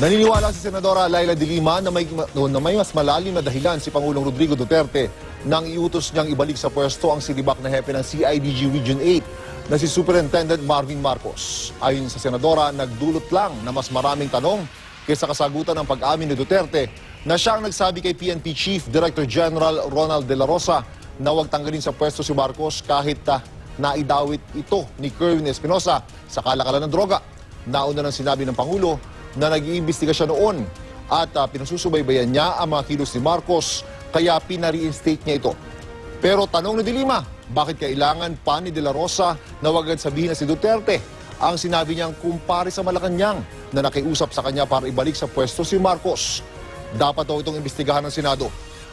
Naniniwala si Senadora Laila de Lima na may, na may mas malalim na dahilan si Pangulong Rodrigo Duterte nang iutos niyang ibalik sa pwesto ang silibak na hepe ng CIDG Region 8 na si Superintendent Marvin Marcos. Ayon sa Senadora, nagdulot lang na mas maraming tanong kaysa kasagutan ng pag-amin ni Duterte na siya ang nagsabi kay PNP Chief Director General Ronald De La Rosa na huwag tanggalin sa pwesto si Marcos kahit ah, naidawit ito ni Kerwin Espinosa sa kalakalan ng droga. Nauna nang sinabi ng Pangulo na nag-iimbestiga siya noon at ah, pinasusubaybayan niya ang mga kilos ni Marcos kaya pina-reinstate niya ito. Pero tanong ni Dilima, bakit kailangan pa ni De La Rosa na wag sabihin na si Duterte ang sinabi niyang kumpare sa Malacanang na nakiusap sa kanya para ibalik sa pwesto si Marcos. Dapat daw itong imbestigahan ng Senado.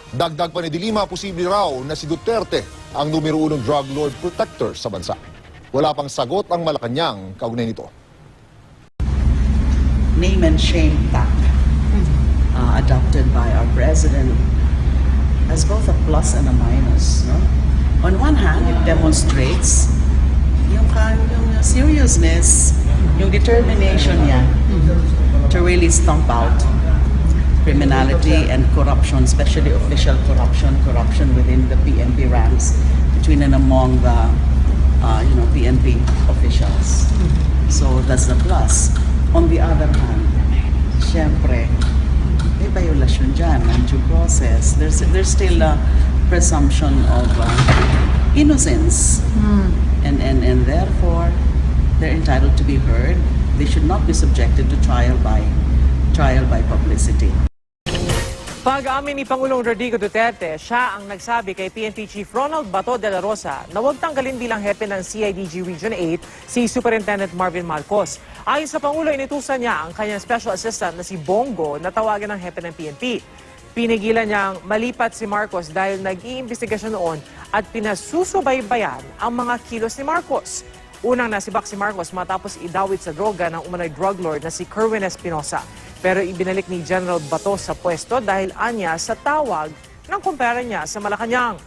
Dagdag pa ni Dilima, posible raw na si Duterte ang numero unong drug lord protector sa bansa. Wala pang sagot ang Malacanang kaugnay nito. Name and shame tack uh, adopted by our president has both a plus and a minus. No? On one hand, it demonstrates yung, yung seriousness, yung determination niya to really stomp out criminality and corruption, especially official corruption, corruption within the PNP ranks, between and among the uh, you know PNP officials. So that's the plus. On the other hand, syempre, may violation dyan ng due process. There's, there's still a presumption of uh, innocence. And, and, and therefore, they're entitled to be heard. They should not be subjected to trial by, trial by publicity. Pag-amin ni Pangulong Rodrigo Duterte, siya ang nagsabi kay PNP Chief Ronald Bato de la Rosa na huwag tanggalin bilang hepe ng CIDG Region 8 si Superintendent Marvin Marcos. Ayon sa Pangulo, inutusan niya ang kanyang special assistant na si Bongo na tawagan ng hepe ng PNP. Pinigilan niyang malipat si Marcos dahil nag-iimbestiga siya noon at pinasusubaybayan ang mga kilos ni Marcos. Unang nasibak si Marcos matapos idawit sa droga ng umano'y drug lord na si Kerwin Espinosa. Pero ibinalik ni General Bato sa pwesto dahil anya sa tawag ng kumpara niya sa Malacanang.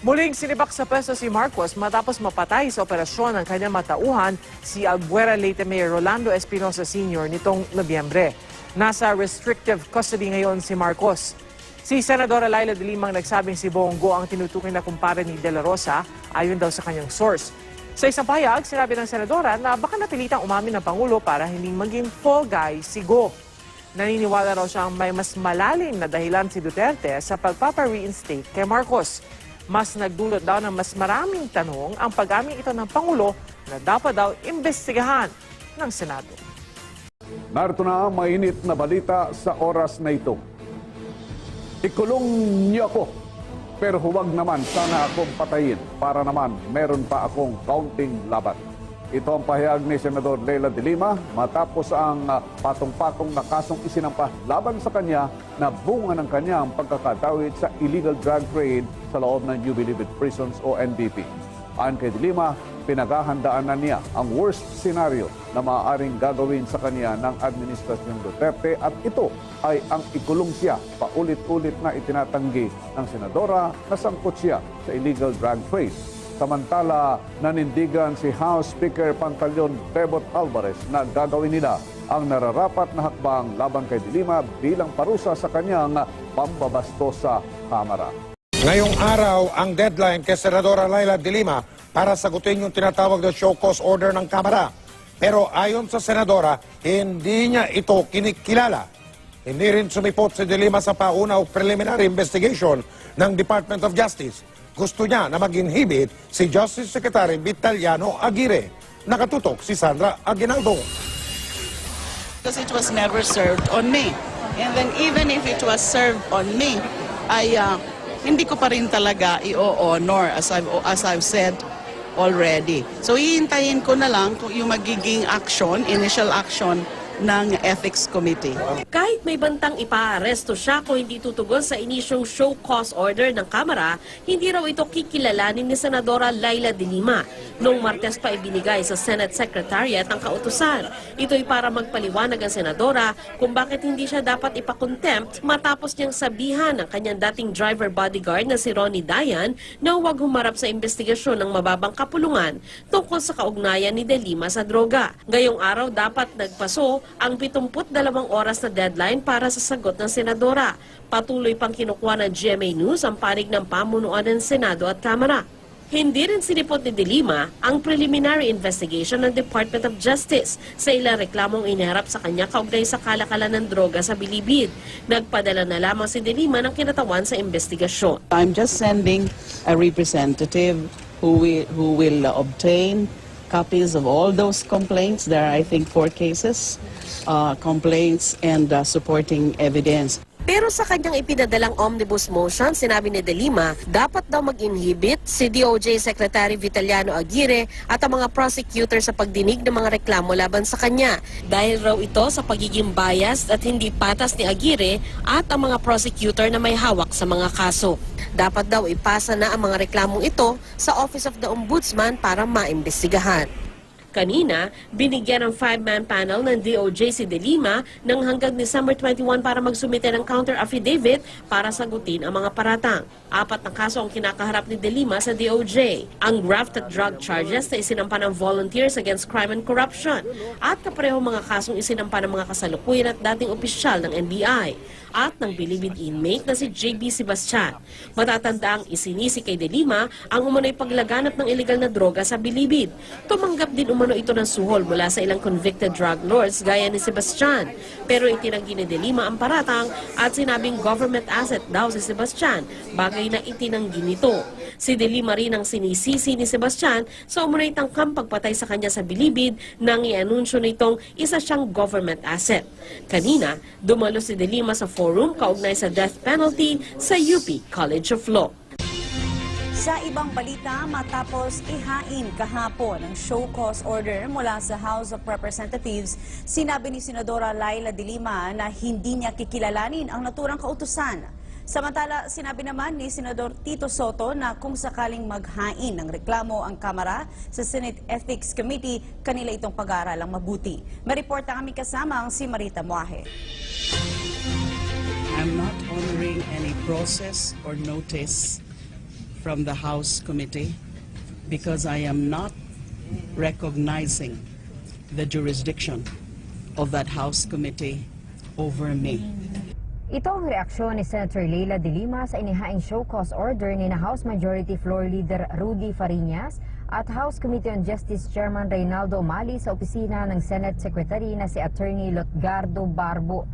Muling sinibak sa pwesto si Marcos matapos mapatay sa operasyon ng kanyang matauhan si Albuera Leyte Mayor Rolando Espinosa Sr. nitong Nobyembre. Nasa restrictive custody ngayon si Marcos. Si Senadora Laila de Limang nagsabing si Bongo ang tinutukoy na kumpare ni De La Rosa ayon daw sa kanyang source. Sa isang pahayag, sinabi ng Senadora na baka napilitang umamin ng Pangulo para hindi maging fall guy si Go. Naniniwala raw siyang may mas malalim na dahilan si Duterte sa pagpapa-reinstate kay Marcos. Mas nagdulot daw ng mas maraming tanong ang pag-amin ito ng Pangulo na dapat daw imbestigahan ng Senado. Narito na ang mainit na balita sa oras na ito. Ikulong niyo ako, pero huwag naman sana akong patayin para naman meron pa akong counting laban. Ito ang pahayag ni Senador Leila de Lima matapos ang ah, patong-patong na kasong isinampa laban sa kanya na bunga ng kanyang pagkakatawid sa illegal drug trade sa loob ng New Bilibid Prisons o NBP. Ayon kay de Lima, pinaghahandaan na niya ang worst scenario na maaaring gagawin sa kanya ng Administrasyon Duterte at ito ay ang ikulong siya paulit-ulit na itinatanggi ng senadora na sangkot siya sa illegal drug trade. Samantala, nanindigan si House Speaker Pantaleon Bebot Alvarez na gagawin nila ang nararapat na hakbang laban kay Dilima bilang parusa sa kanyang pambabasto sa Kamara. Ngayong araw, ang deadline kay Senadora Laila de Lima para sagutin yung tinatawag na show cause order ng Kamara. Pero ayon sa Senadora, hindi niya ito kinikilala. Hindi rin sumipot si de Lima sa pauna o preliminary investigation ng Department of Justice. Gusto niya na mag-inhibit si Justice Secretary Vitaliano Aguirre. Nakatutok si Sandra Aguinaldo. because it was never served on me. And then even if it was served on me, ay uh, hindi ko pa rin talaga i-honor as I've, as I've said already. So hihintayin ko na lang yung magiging action, initial action ng Ethics Committee. Kahit may bantang ipaaresto siya kung hindi tutugon sa inisyong show cause order ng Kamara, hindi raw ito kikilalanin ni Senadora Laila de Lima. Noong Martes pa ibinigay sa Senate Secretariat ang kautusan. Ito'y para magpaliwanag ang Senadora kung bakit hindi siya dapat ipakontempt matapos niyang sabihan ng kanyang dating driver bodyguard na si Ronnie Dayan na huwag humarap sa investigasyon ng mababang kapulungan tungkol sa kaugnayan ni De Lima sa droga. Ngayong araw dapat nagpaso ang 72 oras na deadline para sa sagot ng senadora. Patuloy pang kinukuha ng GMA News ang panig ng pamunuan ng Senado at Kamara. Hindi rin sinipot ni De Lima ang preliminary investigation ng Department of Justice sa ilang reklamong iniharap sa kanya kaugnay sa kalakalan ng droga sa Bilibid. Nagpadala na lamang si De Lima ng kinatawan sa investigasyon. I'm just sending a representative who will, who will obtain copies of all those complaints. There are, I think, four cases, uh, complaints and uh, supporting evidence. Pero sa kanyang ipinadalang omnibus motion, sinabi ni De Lima, dapat daw mag-inhibit si DOJ Secretary Vitaliano Aguirre at ang mga prosecutor sa pagdinig ng mga reklamo laban sa kanya. Dahil raw ito sa pagiging biased at hindi patas ni Aguirre at ang mga prosecutor na may hawak sa mga kaso. Dapat daw ipasa na ang mga reklamong ito sa Office of the Ombudsman para maimbestigahan. Kanina, binigyan ng five-man panel ng DOJ si De Lima ng hanggang December 21 para magsumite ng counter affidavit para sagutin ang mga paratang. Apat na kaso ang kinakaharap ni De Lima sa DOJ. Ang graft at drug charges na isinampa ng Volunteers Against Crime and Corruption at kapareho mga kasong isinampa ng mga kasalukuyan at dating opisyal ng NBI at ng bilibid inmate na si JB Sebastian. Matatanda ang isinisi kay De Lima ang umano'y paglaganap ng illegal na droga sa bilibid. Tumanggap din umano ito ng suhol mula sa ilang convicted drug lords gaya ni Sebastian. Pero itinanggi ni De Lima ang paratang at sinabing government asset daw si Sebastian, bagay na itinanggi nito. Si De Lima rin ang sinisisi ni Sebastian sa umano'y tangkang pagpatay sa kanya sa bilibid nang i-anunsyo nitong isa siyang government asset. Kanina, dumalo si De Lima sa forum kaugnay sa death penalty sa UP College of Law. Sa ibang balita, matapos ihain kahapon ang show cause order mula sa House of Representatives, sinabi ni Senadora Laila de Lima na hindi niya kikilalanin ang naturang kautusan. Samantala, sinabi naman ni Senador Tito Soto na kung sakaling maghain ng reklamo ang Kamara sa Senate Ethics Committee, kanila itong pag-aaralang mabuti. May report ang aming kasama ang si Marita Muahe. I'm not honoring any process or notice from the House Committee because I am not recognizing the jurisdiction of that House Committee over me. Ito ang reaksyon ni Senator Leila de Lima sa inihaing show cause order ni na House Majority Floor Leader Rudy Fariñas at House Committee on Justice Chairman Reynaldo Mali sa opisina ng Senate Secretary na si Attorney Lotgardo Barbo.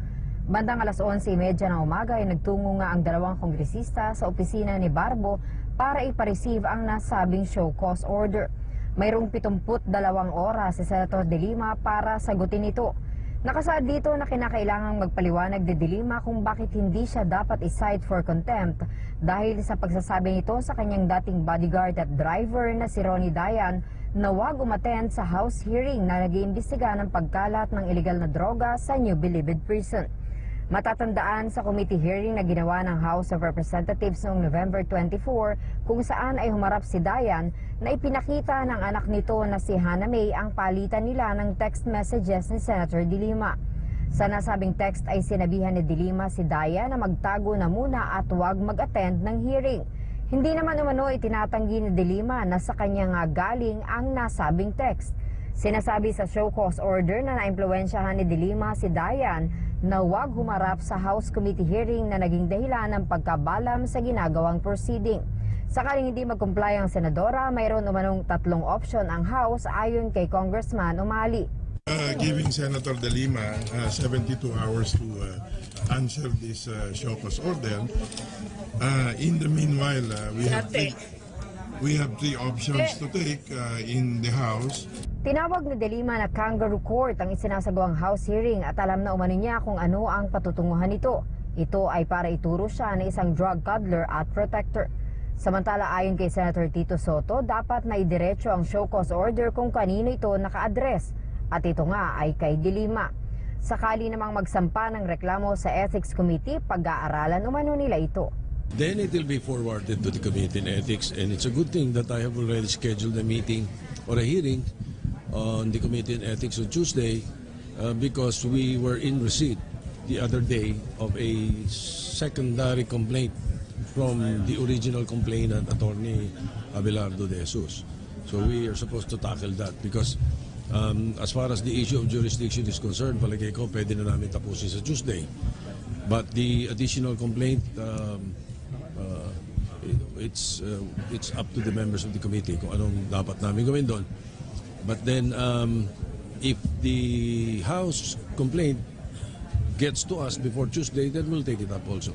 Bandang alas 11.30 ng umaga ay nagtungo nga ang dalawang kongresista sa opisina ni Barbo para ipareceive ang nasabing show cause order. Mayroong 72 oras si Senator De Lima para sagutin ito. Nakasaad dito na kinakailangang magpaliwanag de Dilima kung bakit hindi siya dapat isight for contempt dahil sa pagsasabi nito sa kanyang dating bodyguard at driver na si Ronnie Dayan na wag umattend sa House hearing na nag-iimbestiga ng pagkalat ng illegal na droga sa New Bilibid Prison. Matatandaan sa committee hearing na ginawa ng House of Representatives noong November 24 kung saan ay humarap si Dayan na ipinakita ng anak nito na si Hannah May ang palitan nila ng text messages ni Senator De Lima. Sa nasabing text ay sinabihan ni De Lima si Dayan na magtago na muna at huwag mag-attend ng hearing. Hindi naman umano itinatanggi ni De Lima na sa kanya nga galing ang nasabing text. Sinasabi sa show cause order na naimpluwensyahan ni De Lima si Dayan na huwag humarap sa House Committee hearing na naging dahilan ng pagkabalam sa ginagawang proceeding. Sakaling hindi mag-comply ang senadora, mayroon umanong tatlong option ang House ayon kay Congressman Umali. Uh, giving Senator De Lima uh, 72 hours to uh, answer this uh, show cause order. Uh, in the meanwhile, uh, we have three, we have three options to take uh, in the House. Tinawag ni De Lima na kangaroo court ang isinasagawang House hearing at alam na umano niya kung ano ang patutunguhan nito. Ito ay para ituro siya na isang drug peddler at protector. Samantala ayon kay Senator Tito Soto, dapat na idiretso ang show cause order kung kanino ito naka-address. At ito nga ay kay De Lima. Sakali namang magsampa ng reklamo sa Ethics Committee, pag-aaralan umano nila ito. Then it will be forwarded to the Committee on Ethics and it's a good thing that I have already scheduled a meeting or a hearing on the Committee on Ethics on Tuesday uh, because we were in receipt the other day of a secondary complaint from the original complainant, Attorney Abelardo de Jesus. So we are supposed to tackle that because Um, as far as the issue of jurisdiction is concerned, palagay ko pwede na namin tapusin sa Tuesday. But the additional complaint, um, uh, it- it's, uh, it's up to the members of the committee kung anong dapat namin gawin doon. But then, um, if the House complaint gets to us before Tuesday, then we'll take it up also.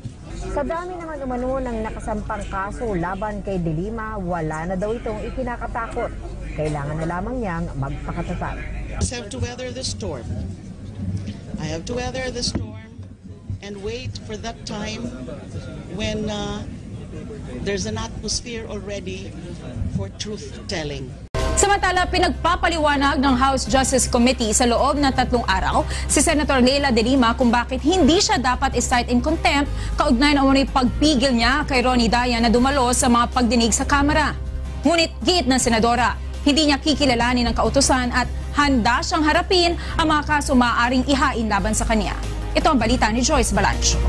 Sa dami naman umano ng nakasampang kaso laban kay De Lima, wala na daw itong ikinakatakot. Kailangan na lamang niyang magpakatatag. just have to weather the storm. I have to weather the storm and wait for that time when uh, there's an atmosphere already for truth telling. Samantala, pinagpapaliwanag ng House Justice Committee sa loob ng tatlong araw si Senator Leila De Lima kung bakit hindi siya dapat is-cite in contempt kaugnay na umano'y pagpigil niya kay Ronnie Dayan na dumalo sa mga pagdinig sa Kamara. Ngunit giit ng Senadora, hindi niya kikilalanin ng kautusan at handa siyang harapin ang mga kaso maaaring ihain laban sa kanya. Ito ang balita ni Joyce Balancho.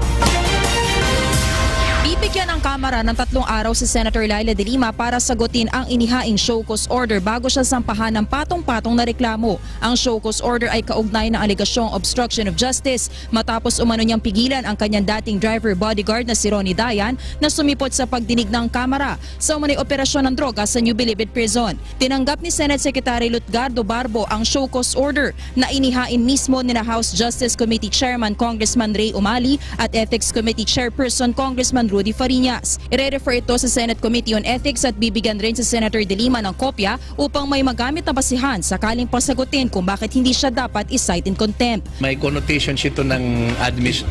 Bibigyan ng Kamara ng tatlong araw si Senator Laila de Lima para sagutin ang inihaing show cause order bago siya sampahan ng patong-patong na reklamo. Ang show cause order ay kaugnay ng alegasyong obstruction of justice matapos umano niyang pigilan ang kanyang dating driver bodyguard na si Ronnie Dayan na sumipot sa pagdinig ng Kamara sa umano'y operasyon ng droga sa New Bilibid Prison. Tinanggap ni Senate Secretary Lutgardo Barbo ang show cause order na inihain mismo ni na House Justice Committee Chairman Congressman Ray Umali at Ethics Committee Chairperson Congressman Rudy Fariñas. Ire-refer ito sa Senate Committee on Ethics at bibigyan rin sa Senator De Lima ng kopya upang may magamit na basihan sakaling pasagutin kung bakit hindi siya dapat is-cite in contempt. May connotations ito ng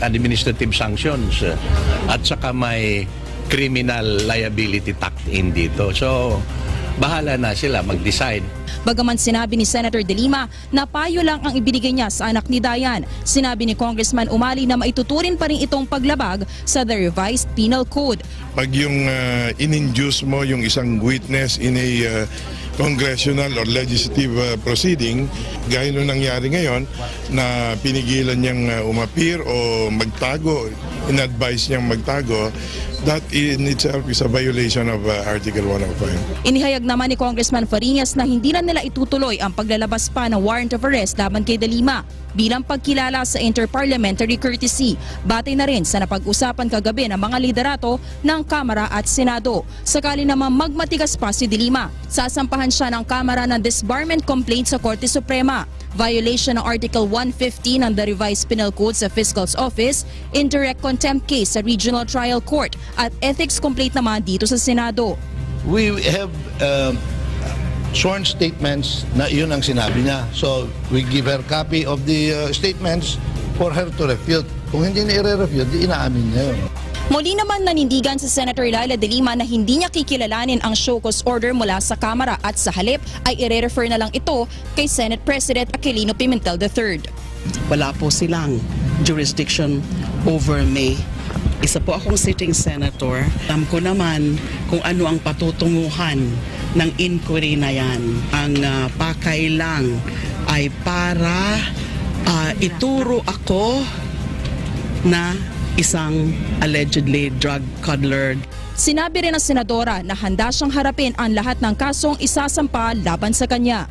administrative sanctions eh, at saka may criminal liability tucked in dito. So, bahala na sila mag-decide. Bagaman sinabi ni Senator De Lima na payo lang ang ibinigay niya sa anak ni Dayan, sinabi ni Congressman Umali na maituturin pa rin itong paglabag sa the revised penal code. Pag yung uh, in-induce mo yung isang witness in a uh, congressional or legislative uh, proceeding, gaya nung nangyari ngayon, na pinigilan niyang uh, umapir o magtago, in-advise niyang magtago, that in itself is a violation of uh, Article 105. Inihayag naman ni Congressman Fariñas na hindi na nila itutuloy ang paglalabas pa ng warrant of arrest laban kay De Lima bilang pagkilala sa interparliamentary courtesy. Batay na rin sa napag-usapan kagabi ng mga liderato ng Kamara at Senado. Sakali naman magmatigas pa si De Lima, sasampahan siya ng Kamara ng disbarment complaint sa Korte Suprema. Violation ng Article 115 ng the revised penal code sa Fiscal's Office, indirect contempt case sa Regional Trial Court at ethics complaint naman dito sa Senado. We have um, sworn statements na iyon ang sinabi niya. So, we give her copy of the uh, statements for her to refute. Kung hindi na i-refute, di inaamin niya yun. Muli naman nanindigan si Senator Laila de Lima na hindi niya kikilalanin ang show cause order mula sa Kamara at sa halip ay i-refer na lang ito kay Senate President Aquilino Pimentel III. Wala po silang jurisdiction over me. Isa po akong sitting senator. Alam ko naman kung ano ang patutunguhan ng inquiry na yan. Ang ah, pakay lang ay para ah, ituro ako na isang allegedly drug cuddler. Sinabi rin ng senadora na handa siyang harapin ang lahat ng kasong isasampa laban sa kanya.